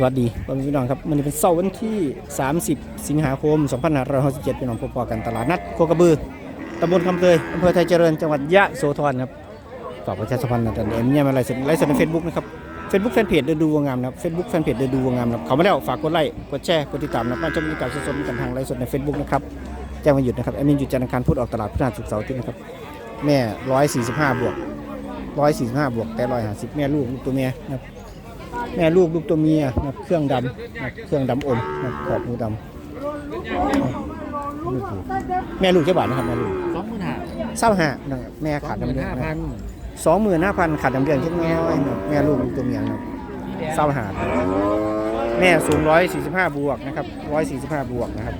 สวัสดีพี่น้องครับวันเป็นเสาร์วันที่ 30 สิงหาคม 2567พี่น้องพบกันตลาดนัดโคกระบือตำบลคำเตยอำเภอไทยเจริญจังหวัดยะโสธรครับฝากประชาสัมพันธ์นะตอนนี้เนี่ยมาไลฟ์สดไลฟ์สดในเฟซบุ๊กนะครับเฟซบุ๊กแฟนเพจเดินดูวัวงามนะครับเฟซบุ๊กแฟนเพจเดินดูวัวงามนะครับเขามาแล้วฝากกดไลค์กดแชร์กดติดตามนะครับมาชมบรรยากาศสดๆกันทางไลฟ์สดในเฟซบุ๊กนะครับแจ้งวันหยุดนะครับแอดมินหยุดจันทร์อังคารพุธออกตลาดพฤหัสศุกร์เสาร์อาทิตย์นะครับแม่145บวก145บวกแต่150แม่ลูกตัวเมียนะครับ แม่ลูกลูกตัวเมียนะครับเครื่องดำนะครับเครื่องดำอมนะครับขอบหูดำลูกหูแม่ลูกเจ้าบาทนะครับแม่ลูกสองหมื่นห้าเศร้าหานะครับแม่ขาดดำเดือนห้าพันสองหมื่นห้าพันขาดดำเดือนเช่นแม่ไว้นะครับแม่ลูกลูกตัวเมียนะครับเศร้าหานะครับแม่สูงร้อยสี่สิบห้าบวกนะครับร้อยสี่สิบห้าบวกนะครับ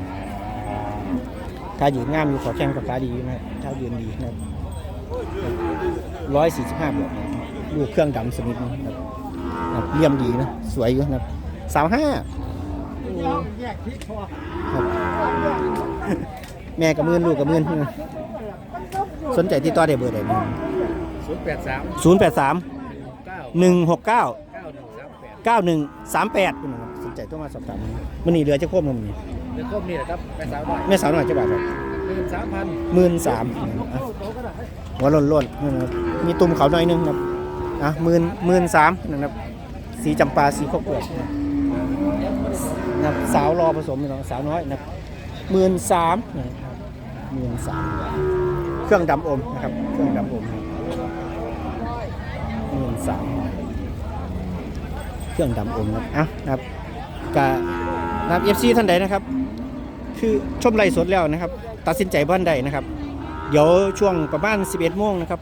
ถ้ายืนงามอยู่ขอแข้งกับตาดีนะครับถ้ายืนดีนะครับร้อยสี่สิบห้าบวกนะครับลูกเครื่องดำสนิทนะครับครับ เลี่ยมดีนะ สวยอยู่นะครับสาวห้าแม่กับมื่นลูกกับมื่นสนใจที่ต่อได้เบอร์ใดศูนย์แปดสามศูนย์แปดสามเก้าหนึ่งหกเก้าเก้าหนึ่งสามแปดเก้าหนึ่งสามแปดสนใจต้องมาสอบถามมันนี่เรือจะควบมันนี่เดี๋ยวครบนี่แหละครับไปสาวหน่อยแม่สาวหน่อยจะบาทครับหนึ่งสามพันหมื่นสามหัวโล้นล้นๆนะครับมีตุ่มเขาหน่อยนึงนะครับอะหมื่นหมื่นสามนะครับ สีจำปาสีข้าวเปลือกนะครับสาวรอผสมนะครับสาวน้อยนะหมื่นสามนะครับหมื่นสามเครื่องดำอมนะครับเครื่องดำอมหมื่นสามเครื่องดำอมนะครับอะนะครับกะนะครับเอฟซีท่านใดนะครับ คือชมไลฟ์สดแล้วนะครับ ตัดสินใจบ้านใดนะครับ เดี๋ยวช่วงประมาณ 11โมงนะครับ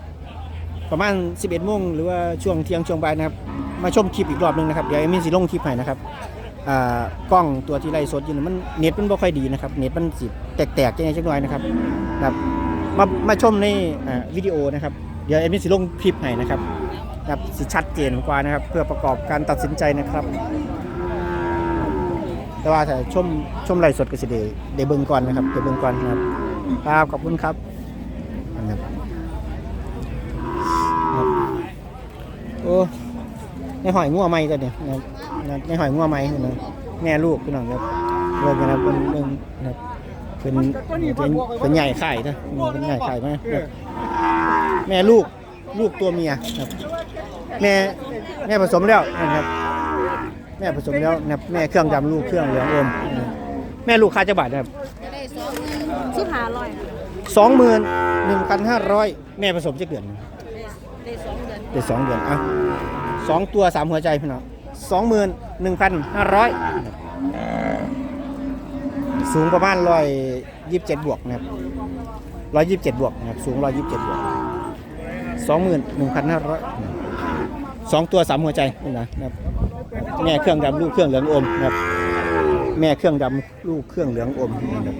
ประมาณ 11โมงหรือว่าช่วงเที่ยงช่วงบ่ายนะครับ มาชมคลิปอีกรอบหนึงนะครับ เดี๋ยวเอมินสิลงคลิปให้นะครับอ่ากล้องตัวที่ไลฟ์สดอยู่นี่มันเน็ตมันบ่ค่อยดีนะครับ เน็ตมันสิแตกๆจังไงจังหน่อยนะครับครับมามาชมในอ่าวิดีโอนะครับ เดี๋ยวเอมินสิลงคลิปให้นะครับครับสิชัดเจนกว่านะครับ เพื่อประกอบการตัดสินใจนะครับ แต่ว่าถ้าชมชมไลฟ์สดก็สิได้ได้เบิงก่อนนะครับได้เบิงก่อนนะครับครับขอบคุณครับนะครับครับโอ้ ในหอยงัวไหม้ตัวเนี่ยนะครับนะครับในหอยงัวไหม้นะแม่ลูกพี่น้องครับเริ่มกันนะเป็นเป็นนะครับเป็นเป็นเป็นใหญ่ไข่นะเป็นใหญ่ไข่ไหมครับแม่ลูกลูกตัวเมียครับ แม่แม่ผสมแล้วนะครับ แม่ผสมแล้วนะครับแม่เครื่องดำลูกเครื่องเหลืองอมนะครับแม่ลูกค่าจะบาทนะครับจะได้สองหมื่นสิบห้าร้อยสองหมื่นหนึ่งพันห้าร้อยแม่ผสมจะเดือนได้สองเดือนเดือนสองเดือนอะ สองตัวสามหัวใจพี่น้องสองหมื่นหนึ่งพันห้าร้อยสูงประมาณร้อยยี่สิบเจ็ดบวกนะครับร้อยยี่สิบเจ็ดบวกนะครับสูงร้อยยี่สิบเจ็ดบวกสองหมื่นหนึ่งพันห้าร้อยสองตัวสามหัวใจนี่นะครับแม่เครื่องดำลูกเครื่องเหลืองอมนะครับแม่เครื่องดำลูกเครื่องเหลืองอมนะครับ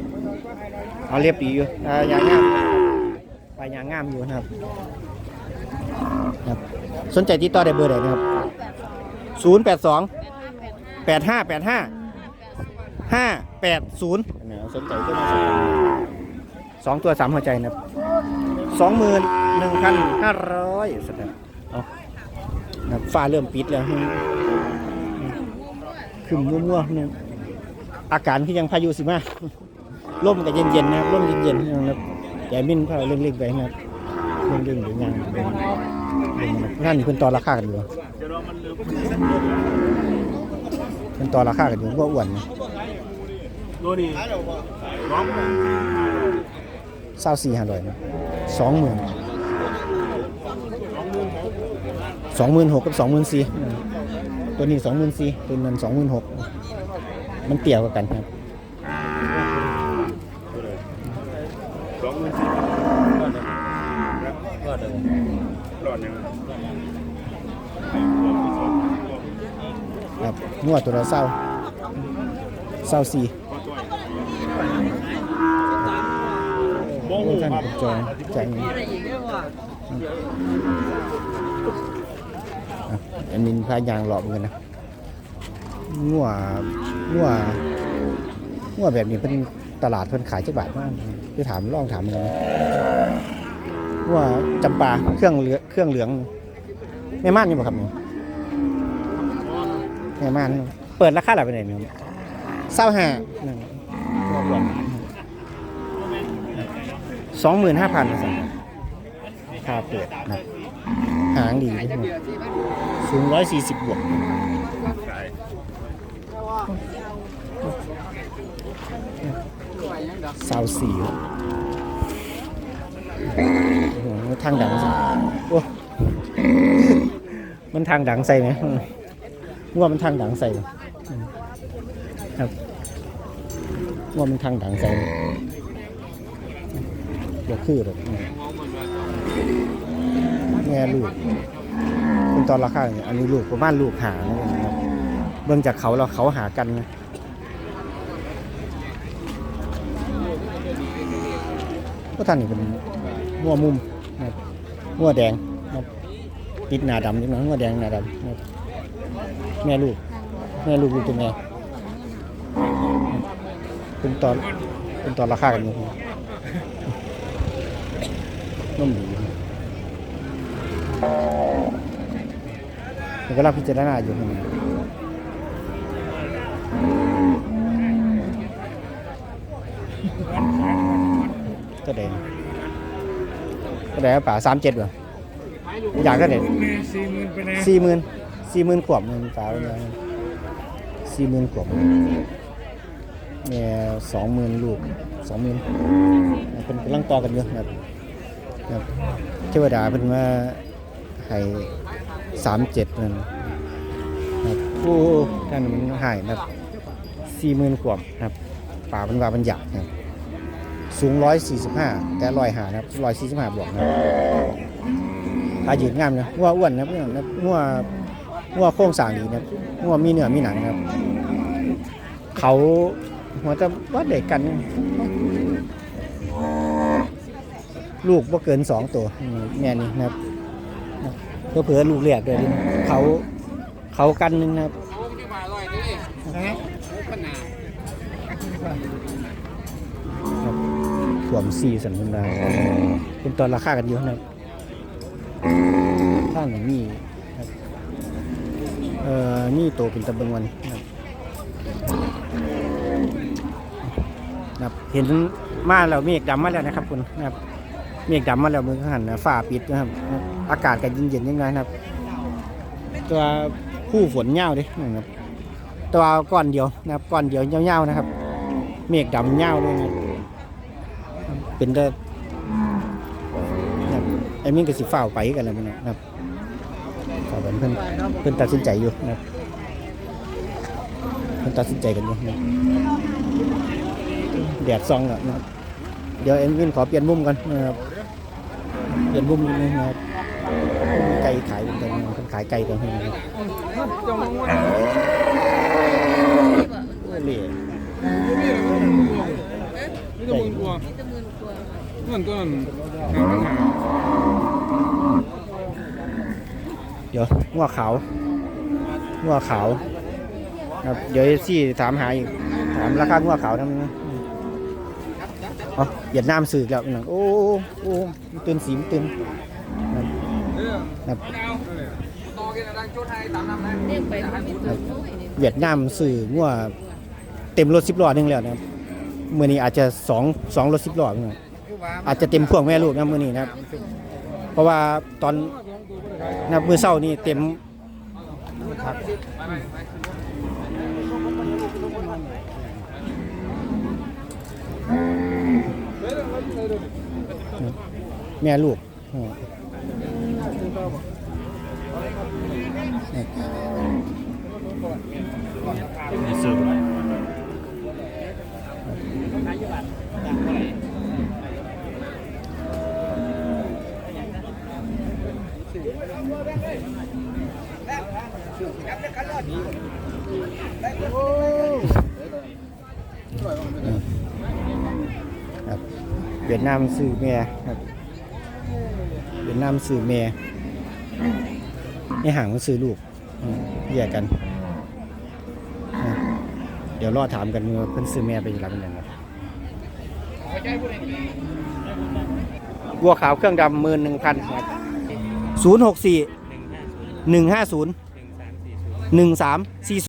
เอาเรียบดีอยู่อ่ายางงามไปลายางงามอยู่นะครับ สนใจติดต่อได้เบอร์ใดนะครับ 0 8 2 8 5 8 5 5 8 0เนี่ยสนใจก็มาสอบถามสองตัวสามหัวใจนะครับสองหมื่นหนึ่งพันห้าร้อยสตางค์เอานะครับฟ้าเริ่มปิดแล้วขึ้นมั่วๆเนี่ยอาการที่ยังพายุสิมาร่มก็เย็นๆนะครับร่มเย็นๆนะครับอย่มินพาเร่งๆไปนะครับเร่งๆหรือยังเร่ งๆนั่นเพิ่นต่อราคากันอยู่เพิ่นต่อราคากันอยู่ว่าอ้วนนะตัวนี้ร้องเศร้าสี่ห้าร้อยนะสองหมื่นสองหมื่นหกกับสองหมื่นสี่ตัวนี้สองหมื่นสี่ตัวนั้นสองหมื่นหกมันเตี่ยวกว่ากันครับ สองหมื่นสี่ก็เดิมร อดยังครับงวดตัวละเศร้าเศร้าสี่โบ้งโอ้ท่านครับผมจอยใจเย็นอะอันนี้พายางหลอกเหมือนกันนะงัวงัวงัวแบบนี้เป็นตลาดเพิ่นขายจักบาทมากไปถามลองถามมัน นะงัวจำปาเครื่องเหลือเครื่องเหลืองแม่ม่านอยู่บ่ครับนี่แม่ม่านเปิดราคาหลัไปไหนเนี่ยเศร้าห้าสองหมื่นห้าพันสั่งค่าเปิดนะหางดีด้วยนะสูงร้อยสี่สิบบวกสาวสี่ ทางดังสิโอ้มันทางดังใส่ไหมอืมว่ามันทางดังใส่ไหมอืมครับว่ามันทางดังใส่ไหมเดี๋ยวคือแบบแง่ลูกเป็นตอนราคาเนี่ยอันนี้ลูกประมาณลูกหานะครับเบื้องจากเขาเราเขาหากันนะก็ท่านนี่เป็นหัวมุมนะครับ หัวแดงติดหนาดำนิดหน่อยหัวแดงหนาดำแม่ลูก แม่ลูกลูกตัวแม่เป็นตอนเป็นตอนราคากันอยู่ครับน้มดีมันก็รับพิจารณาอยู่ครับก็แดง ก็แดงป่าสามเจ็ดเหรออยากก็เด็ดสี่หมื่นไปน่สี่หมื่นสี่หมื่นขวบเงินสาวเนี่ยสี่หมื่นขวบแม่สองหมื่นลูกสองหมื่นเป็นกำลังต่อกันอยู่นะครับนะครับเทวดาเป็นว่าให้สามเจ็ดนั่นนะครับโอ้ท่านมันหายนะครับสี่หมื่นขวบนะครับป่าเป็นว่ามันหยาบนะครับ สูงร้อยสี่สิบห้าแต่ลอยหานะครับร้อยสี่สิบห้าบวกนะครับอายืนงามนะงัวอ้วนนะเพื่อนนะงัวงัวโค้งสร้างดีนะงัวมีเนื้อมีหนังนะครับ เขาหัวจะว่าเด็กกัน ลูกบ่เกินสองตัวอืมแม่นี่นะครับเพื่อเผื่อลูกเรียกด้วยดิเขาเขากันหนึงนะครับครับ สวมซีสันพันดาเป็นตอนราคากันอยู่นะครับข้างของนี่เอ่อนี่โตเป็นตะเบิงวันนะครับเห็นมาแล้วเมฆดำมาแล้วนะครับคุณนะครับเมฆดำมาแล้วมือหันฝ้าปิดนะครับ อากาศก็เย็นๆยังไงนะครับ ตัวคู่ฝนเงาวเดินะครับตัวก้อนเดียวนะครับก้อนเดียวเงาๆนะครับ เมฆดำเงาด้วยนะครับ เป็นแต่ครับไอ้มิ่งกับสิฟ้าวไปกันแล้วมันนะครับฝ่าวเพิ่นเพิ่นตัดสินใจอยู่นะครับเพิ่นตัดสินใจกันอยู่นะครับแดดซองแล้วนะครับเดี๋ยวเอ็มวินขอเปลี่ยนมุมกันนะครับ เปลี่ยนมุมนิดนึงนะครับไก่ขายเป็นกันเพิ่นขายไก่กันให้นะครับโอ้เล่นี่จะหมื่นกว่านี่จะหมื่นกว่า เงินต้นหาปัญหาเดี๋ยวงัวขาวงัวขาวครับเดี๋ยวซี่ถามหาอีกถามราคางัวขาวนั่นอ๋อเวียดนามสื่อแล้วนั่นโอ้โอ้โอ้ตื่นสีมตื่นครับต่อกันดังโจทย์ตามน้ำนะเรียกไปมันมีตัวน้อยนี่เวียดนามสื่องัวเต็มรถสิบล้อหนึงแล้วนะครับมื่อนี้อาจจะสองสองรถสิบล้อนะ อาจจะเต็มพ่วงแม่ลูกนะมือนี้นะครับ เพราะว่าตอนนะมือเศร้านี่เต็มครับแม่ลูกอ๋อมีซื้ เวียดนามสื่อเมียครับเวียดนามสื่อเมียนี่ห่างมันสื่อลูกแยกกัน เดี๋ยวรอถามกันเมื่อเพิ่นซื้อแม่ไปหลังนึงครับบัวขาวเครื่องดำหมื่นหนึ่งพันครับ ศูนย์หกสี่หนึ่งห้าศูนย์ห064 150 1 3 4 0